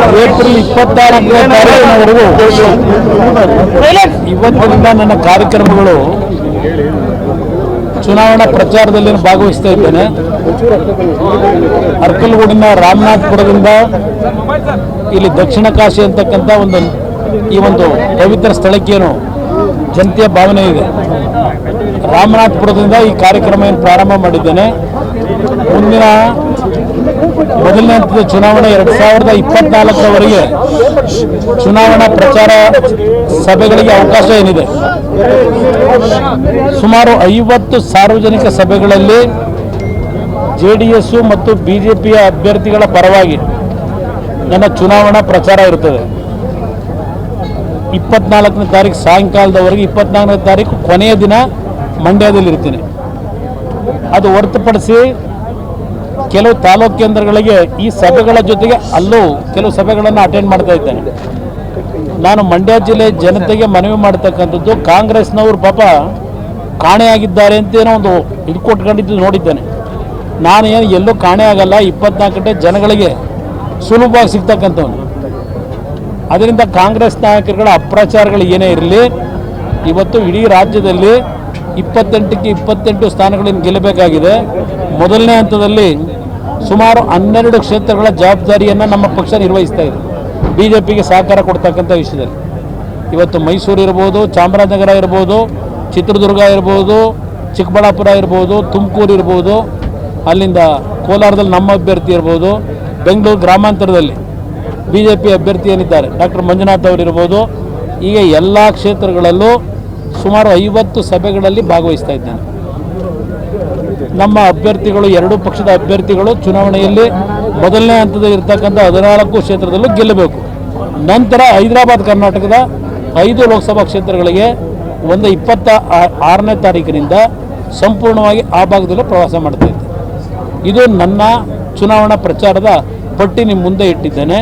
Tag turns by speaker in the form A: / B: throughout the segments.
A: April ಇಪ್ಪತ್ತಾರನೇ ತಾರೀಕಿನವರೆಗೂ ಇವತ್ತಿನಿಂದ ನನ್ನ ಕಾರ್ಯಕ್ರಮಗಳು ಚುನಾವಣಾ ಪ್ರಚಾರದಲ್ಲಿ ಭಾಗವಹಿಸ್ತಾ ಇದ್ದೇನೆ. ಅರ್ಕಲ್ಗೂಡಿನ ರಾಮನಾಥ್ಪುರದಿಂದ ಇಲ್ಲಿ ದಕ್ಷಿಣ ಕಾಶಿ ಅಂತಕ್ಕಂಥ ಒಂದು, ಈ ಒಂದು ಪವಿತ್ರ ಸ್ಥಳಕ್ಕೇನು ಜನತೆಯ ಭಾವನೆ ಇದೆ. ರಾಮನಾಥ್ಪುರದಿಂದ ಈ ಕಾರ್ಯಕ್ರಮ ಪ್ರಾರಂಭ ಮಾಡಿದ್ದೇನೆ. ಮುಂದಿನ ಮೊದಲನೇ ಹಂತದ ಚುನಾವಣೆ ಎರಡ್ ಸಾವಿರದ ಇಪ್ಪತ್ನಾಲ್ಕರವರೆಗೆ ಚುನಾವಣಾ ಪ್ರಚಾರ ಸಭೆಗಳಿಗೆ ಅವಕಾಶ ಏನಿದೆ? ಸುಮಾರು ಐವತ್ತು ಸಾರ್ವಜನಿಕ ಸಭೆಗಳಲ್ಲಿ ಜೆ ಡಿ ಎಸ್ಸು ಮತ್ತು ಬಿ ಜೆ ಪಿಯ ಅಭ್ಯರ್ಥಿಗಳ ಪರವಾಗಿ ನನ್ನ ಚುನಾವಣಾ ಪ್ರಚಾರ ಇರುತ್ತದೆ. ಇಪ್ಪತ್ನಾಲ್ಕನೇ ತಾರೀಕು ಸಾಯಂಕಾಲದವರೆಗೆ, ಇಪ್ಪತ್ನಾಲ್ಕನೇ ತಾರೀಕು ಕೊನೆಯ ದಿನ ಮಂಡ್ಯದಲ್ಲಿ ಇರ್ತೀನಿ ಅದು ಹೊರತುಪಡಿಸಿ ಕೆಲವು ತಾಲೂಕು ಕೇಂದ್ರಗಳಿಗೆ ಈ ಸಭೆಗಳ ಜೊತೆಗೆ ಅಲ್ಲೂ ಕೆಲವು ಸಭೆಗಳನ್ನು ಅಟೆಂಡ್ ಮಾಡ್ತಾ ಇದ್ದೇನೆ. ನಾನು ಮಂಡ್ಯ ಜಿಲ್ಲೆ ಜನತೆಗೆ ಮನವಿ ಮಾಡ್ತಕ್ಕಂಥದ್ದು ಕಾಂಗ್ರೆಸ್ನವರು ಪಾಪ ಕಾಣೆಯಾಗಿದ್ದಾರೆ ಅಂತ ಏನೋ ಒಂದು ಇದು ಕೊಟ್ಕೊಂಡಿದ್ದು ನೋಡಿದ್ದೇನೆ. ನಾನು ಏನು ಎಲ್ಲೂ ಕಾಣೆ ಆಗಲ್ಲ, ಇಪ್ಪತ್ನಾಲ್ಕು ಗಂಟೆ ಜನಗಳಿಗೆ ಸುಲಭವಾಗಿ ಸಿಗ್ತಕ್ಕಂಥವನು. ಅದರಿಂದ ಕಾಂಗ್ರೆಸ್ ನಾಯಕರುಗಳ ಅಪ್ರಚಾರಗಳು ಏನೇ ಇರಲಿ, ಇವತ್ತು ಇಡೀ ರಾಜ್ಯದಲ್ಲಿ ಇಪ್ಪತ್ತೆಂಟಕ್ಕೆ ಇಪ್ಪತ್ತೆಂಟು ಸ್ಥಾನಗಳನ್ನು ಗೆಲ್ಲಬೇಕಾಗಿದೆ. ಮೊದಲನೇ ಹಂತದಲ್ಲಿ ಸುಮಾರು ಹನ್ನೆರಡು ಕ್ಷೇತ್ರಗಳ ಜವಾಬ್ದಾರಿಯನ್ನು ನಮ್ಮ ಪಕ್ಷ ನಿರ್ವಹಿಸ್ತಾ ಇದೆ. ಬಿ ಜೆ ಪಿಗೆ ಸಹಕಾರ ಕೊಡ್ತಕ್ಕಂಥ ವಿಷಯದಲ್ಲಿ. ಇವತ್ತು ಮೈಸೂರು ಇರ್ಬೋದು, ಚಾಮರಾಜನಗರ ಇರ್ಬೋದು, ಚಿತ್ರದುರ್ಗ ಇರ್ಬೋದು, ಚಿಕ್ಕಬಳ್ಳಾಪುರ ಇರ್ಬೋದು, ತುಮಕೂರು ಇರ್ಬೋದು, ಅಲ್ಲಿಂದ ಕೋಲಾರದಲ್ಲಿ ನಮ್ಮ ಅಭ್ಯರ್ಥಿ ಇರ್ಬೋದು, ಬೆಂಗಳೂರು ಗ್ರಾಮಾಂತರದಲ್ಲಿ ಬಿ ಜೆ ಪಿ ಅಭ್ಯರ್ಥಿ ಏನಿದ್ದಾರೆ, ಡಾಕ್ಟರ್ ಮಂಜುನಾಥ್ ಅವರಿರ್ಬೋದು ಹೀಗೆ ಎಲ್ಲ ಕ್ಷೇತ್ರಗಳಲ್ಲೂ ಸುಮಾರು ಐವತ್ತು ಸಭೆಗಳಲ್ಲಿ ಭಾಗವಹಿಸ್ತಾ ಇದ್ದೇನೆ ನಮ್ಮ ಅಭ್ಯರ್ಥಿಗಳು, ಎರಡೂ ಪಕ್ಷದ ಅಭ್ಯರ್ಥಿಗಳು ಚುನಾವಣೆಯಲ್ಲಿ ಮೊದಲನೇ ಹಂತದಲ್ಲಿ ಇರ್ತಕ್ಕಂಥ ಹದಿನಾಲ್ಕು ಕ್ಷೇತ್ರದಲ್ಲೂ ಗೆಲ್ಲಬೇಕು. ನಂತರ ಹೈದರಾಬಾದ್ ಕರ್ನಾಟಕದ ಐದು ಲೋಕಸಭಾ ಕ್ಷೇತ್ರಗಳಿಗೆ ಒಂದು ಇಪ್ಪತ್ತ ಆರನೇ ತಾರೀಕಿನಿಂದ ಸಂಪೂರ್ಣವಾಗಿ ಆ ಭಾಗದಲ್ಲೂ ಪ್ರವಾಸ ಮಾಡ್ತಾ ಇದು ನನ್ನ ಚುನಾವಣಾ ಪ್ರಚಾರದ ಪಟ್ಟಿ ನಿಮ್ಮ ಮುಂದೆ ಇಟ್ಟಿದ್ದೇನೆ.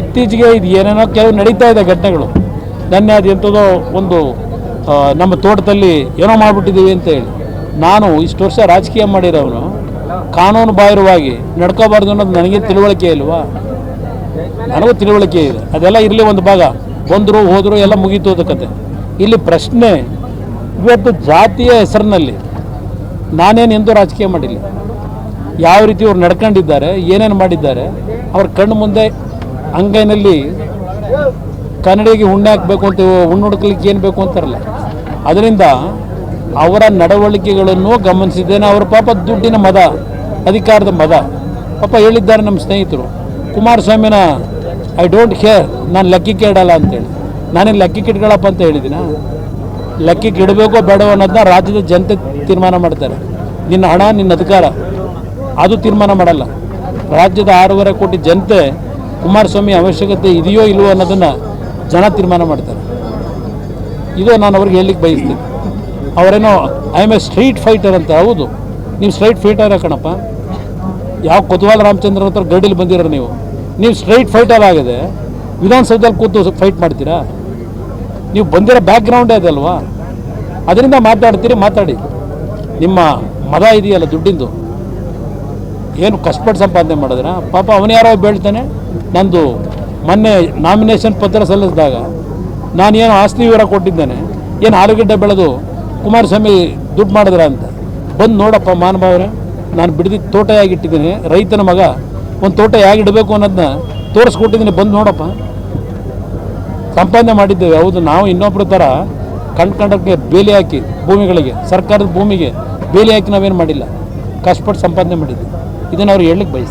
A: ಇತ್ತೀಚೆಗೆ ಇದು ಏನೇನೋ ಕೆಲವು ನಡೀತಾ ಇದೆ ಘಟನೆಗಳು. ನೆನ್ನೆ ಅದು ಎಂಥದೋ ಒಂದು ನಮ್ಮ ತೋಟದಲ್ಲಿ ಏನೋ ಮಾಡಿಬಿಟ್ಟಿದ್ದೀವಿ ಅಂತ ಹೇಳಿ. ನಾನು ಇಷ್ಟು ವರ್ಷ ರಾಜಕೀಯ ಮಾಡಿರೋನು ಕಾನೂನು ಬಾಹಿರವಾಗಿ ನಡ್ಕೋಬಾರ್ದು ಅನ್ನೋದು ನನಗೆ ತಿಳುವಳಿಕೆ ಇಲ್ವಾ? ನನಗೂ ತಿಳುವಳಿಕೆ ಇದೆ. ಅದೆಲ್ಲ ಇರಲಿ ಒಂದು ಭಾಗ. ಬಂದರು, ಹೋದರು, ಎಲ್ಲ ಮುಗೀತು ಕತೆ. ಇಲ್ಲಿ ಪ್ರಶ್ನೆ, ಇವತ್ತು ಜಾತಿಯ ಹೆಸರಿನಲ್ಲಿ ನಾನೇನು ಎಂದೂ ರಾಜಕೀಯ ಮಾಡಿಲ್ಲ. ಯಾವ ರೀತಿ ಅವ್ರು ನಡ್ಕೊಂಡಿದ್ದಾರೆ, ಏನೇನು ಮಾಡಿದ್ದಾರೆ, ಅವ್ರ ಕಣ್ಣು ಮುಂದೆ ಅಂಗೈನಲ್ಲಿ ಕನ್ನಡಿಗೆ ಹುಣ್ಣೆ ಹಾಕಬೇಕು ಅಂತ ಹುಣ್ಣು ಹುಡುಕ್ಲಿಕ್ಕೆ ಏನು ಬೇಕು ಅಂತಾರಲ್ಲ. ಅದರಿಂದ ಅವರ ನಡವಳಿಕೆಗಳನ್ನು ಗಮನಿಸಿದ್ದೇನೆ. ಅವರ ಪಾಪ ದುಡ್ಡಿನ ಮದ, ಅಧಿಕಾರದ ಮದ. ಪಾಪ ಹೇಳಿದ್ದಾರೆ ನಮ್ಮ ಸ್ನೇಹಿತರು. ಕುಮಾರಸ್ವಾಮಿನ ಐ ಡೋಂಟ್ ಕೇರ್ ನಾನು ಲೆಕ್ಕಕ್ಕೆ ಇಡಲ್ಲ ಅಂತೇಳಿ. ನಾನೇನು ಲೆಕ್ಕಕ್ಕೆ ಇಟ್ಕೊಳ್ಳಪ್ಪ ಅಂತ ಹೇಳಿದ್ದೀನ? ಲೆಕ್ಕಕ್ಕೆ ಇಡಬೇಕೋ ಬೇಡವೋ ಅನ್ನೋದನ್ನ ರಾಜ್ಯದ ಜನತೆ ತೀರ್ಮಾನ ಮಾಡ್ತಾರೆ. ನಿನ್ನ ಹಣ, ನಿನ್ನ ಅಧಿಕಾರ, ಅದು ತೀರ್ಮಾನ ಮಾಡಲ್ಲ. ರಾಜ್ಯದ ಆರೂವರೆ ಕೋಟಿ ಜನತೆ ಕುಮಾರಸ್ವಾಮಿ ಅವಶ್ಯಕತೆ ಇದೆಯೋ ಇಲ್ಲವೋ ಅನ್ನೋದನ್ನು ಜನ ತೀರ್ಮಾನ ಮಾಡ್ತಾರೆ. ಇದು ನಾನು ಅವ್ರಿಗೆ ಹೇಳಲಿಕ್ಕೆ ಬಯಸ್ತೀನಿ. ಅವರೇನೋ I M a street fighter ಅಂತ, ಹೌದು. ನೀವು ಸ್ಟ್ರೈಟ್ ಫೈಟರ್ ಕಣಪ್ಪ. ಯಾವ ಕೊತ್ವಾಲ್ ರಾಮಚಂದ್ರ ಹತ್ರ ಗಡಿಲಿ ಬಂದಿರೋ ನೀವು? ನೀವು ಸ್ಟ್ರೈಟ್ ಫೈಟರ್ ಆಗಿದೆ ವಿಧಾನಸೌಧದಲ್ಲಿ ಕೂತು ಫೈಟ್ ಮಾಡ್ತೀರಾ? ನೀವು ಬಂದಿರೋ ಬ್ಯಾಕ್ಗ್ರೌಂಡೇ ಅದಲ್ವಾ? ಅದರಿಂದ ಮಾತಾಡ್ತೀರಿ, ಮಾತಾಡಿ. ನಿಮ್ಮ ಮದ ಇದೆಯಲ್ಲ ದುಡ್ಡಿಂದು? ಏನು ಕಷ್ಟಪಟ್ಟು ಸಂಪಾದನೆ ಮಾಡಿದ್ರೆ? ಪಾಪ ಅವನು ಯಾರೋ ಬೇಳ್ತಾನೆ, ನಂದು ಮೊನ್ನೆ ನಾಮಿನೇಷನ್ ಪತ್ರ ಸಲ್ಲಿಸಿದಾಗ ನಾನು ಏನು ಆಸ್ತಿ ವಿವರ ಕೊಟ್ಟಿದ್ದೇನೆ, ಏನು ಆಲೂಗಡ್ಡೆ ಬೆಳೆದು ಕುಮಾರಸ್ವಾಮಿ ದುಡ್ಡು ಮಾಡಿದ್ರ ಅಂತ. ಬಂದು ನೋಡಪ್ಪ ಮಾನಭಾವ್ರೆ ನಾನು ಬಿಡದಿ ತೋಟ ಹೇಗಿಟ್ಟಿದ್ದೀನಿ ರೈತನ ಮಗ, ಒಂದು ತೋಟ ಹೇಗಿಡಬೇಕು ಅನ್ನೋದನ್ನ ತೋರಿಸ್ಕೊಟ್ಟಿದ್ದೀನಿ, ಬಂದು ನೋಡಪ್ಪ. ಸಂಪಾದನೆ ಮಾಡಿದ್ದೇವೆ, ಹೌದು, ನಾವು ಇನ್ನೊಬ್ಬರ ಥರ ಕಣ್ ಕಂಡಕ್ಕೆ ಬೇಲಿ ಹಾಕಿ ಭೂಮಿಗಳಿಗೆ, ಸರ್ಕಾರದ ಭೂಮಿಗೆ ಬೇಲಿ ಹಾಕಿ ನಾವೇನು ಮಾಡಿಲ್ಲ. ಕಷ್ಟಪಟ್ಟು ಸಂಪಾದನೆ ಮಾಡಿದ್ವಿ. ಇದನ್ನು ಅವ್ರು ಹೇಳಲಿಕ್ಕೆ ಬಯಸ್ತೀನಿ